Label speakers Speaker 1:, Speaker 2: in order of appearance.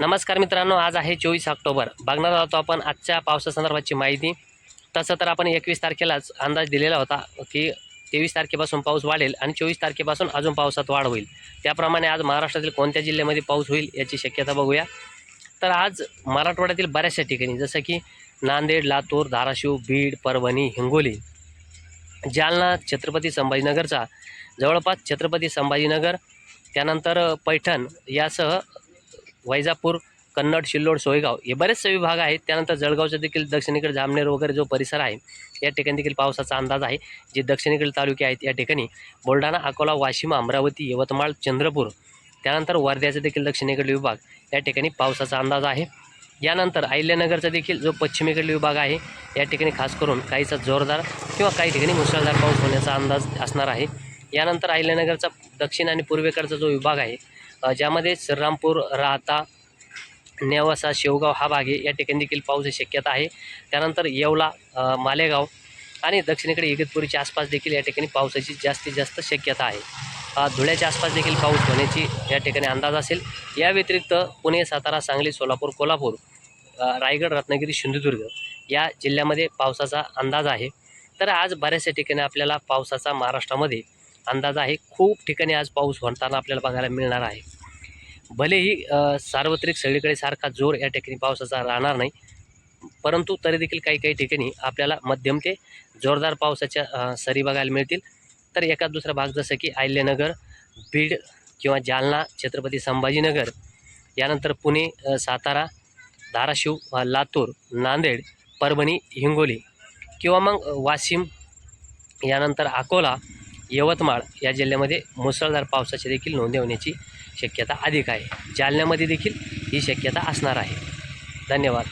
Speaker 1: नमस्कार मित्रांनो आज आहे चोवीस ऑक्टोबर. बघणार आहोत आपण आजच्या पावसासंदर्भाची माहिती. तसं तर आपण एकवीस तारखेलाच अंदाज दिलेला होता की तेवीस तारखेपासून पाऊस वाढेल आणि चोवीस तारखेपासून अजून पावसात वाढ होईल. त्याप्रमाणे आज महाराष्ट्रातील कोणत्या जिल्ह्यामध्ये पाऊस होईल याची शक्यता बघूया. तर आज मराठवाड्यातील बऱ्याचशा ठिकाणी जसं की नांदेड लातूर धाराशिव बीड परभणी हिंगोली जालना छत्रपती संभाजीनगरचा जवळपास छत्रपती संभाजीनगर त्यानंतर पैठण यासह वैजापूर कन्नड शिल्लोड सोयगाव हे बरेचसे विभाग आहेत. त्यानंतर जळगावचा देखील दक्षिणेकडे जामनेर वगैरे जो परिसर आहे या ठिकाणी देखील पावसाचा अंदाज आहे. जे दक्षिणेकडील तालुके आहेत या ठिकाणी बुलढाणा अकोला वाशिम अमरावती यवतमाळ चंद्रपूर त्यानंतर वर्ध्याचा देखील दक्षिणेकडील विभाग या ठिकाणी पावसाचा अंदाज आहे. यानंतर अहिल्यानगरचा देखील जो पश्चिमेकडील विभाग आहे या ठिकाणी खास करून काहीसा जोरदार किंवा काही ठिकाणी मुसळधार पाऊस होण्याचा अंदाज असणार आहे. यानंतर अहिल्यानगरचा दक्षिण आणि पूर्वेकडचा जो विभाग आहे ज्यामध्ये श्रीरामपूर राहता नेवासा शेवगाव हा भाग आहे. या ठिकाणी देखील पावसाची शक्यता आहे. त्यानंतर येवला मालेगाव आणि दक्षिणेकडे इगतपुरीच्या आसपास देखील या ठिकाणी पावसाची जास्तीत जास्त शक्यता आहे. धुळ्याच्या आसपास देखील पाऊस होण्याची या ठिकाणी अंदाज असेल. या व्यतिरिक्त पुणे सातारा सांगली सोलापूर कोल्हापूर रायगड रत्नागिरी सिंधुदुर्ग या जिल्ह्यामध्ये पावसाचा अंदाज आहे. तर आज बऱ्याचशा ठिकाणी आपल्याला पावसाचा महाराष्ट्रामध्ये अंदाज आहे. खूप ठिकाणी आज पाऊस होताना आपल्याला बघायला मिळणार आहे. भलेही सार्वत्रिक सगळीकडे सारखा जोर या ठिकाणी पावसाचा राहणार नाही परंतु तरी देखील काही काही ठिकाणी आपल्याला मध्यम ते जोरदार पावसाच्या सरी बघायला मिळतील. तर एका दुसरा भाग जसं की अहिल्यानगर बीड किंवा जालना छत्रपती संभाजीनगर यानंतर पुणे सातारा धाराशिव लातूर नांदेड परभणी हिंगोली किंवा मग वाशिम यानंतर अकोला यवतमाळ या जिल्ह्यामध्ये मुसळधार पावसाची देखील नोंदी होण्याची शक्यता अधिक आहे. जालन्यामध्ये देखील ही शक्यता असणार आहे. धन्यवाद.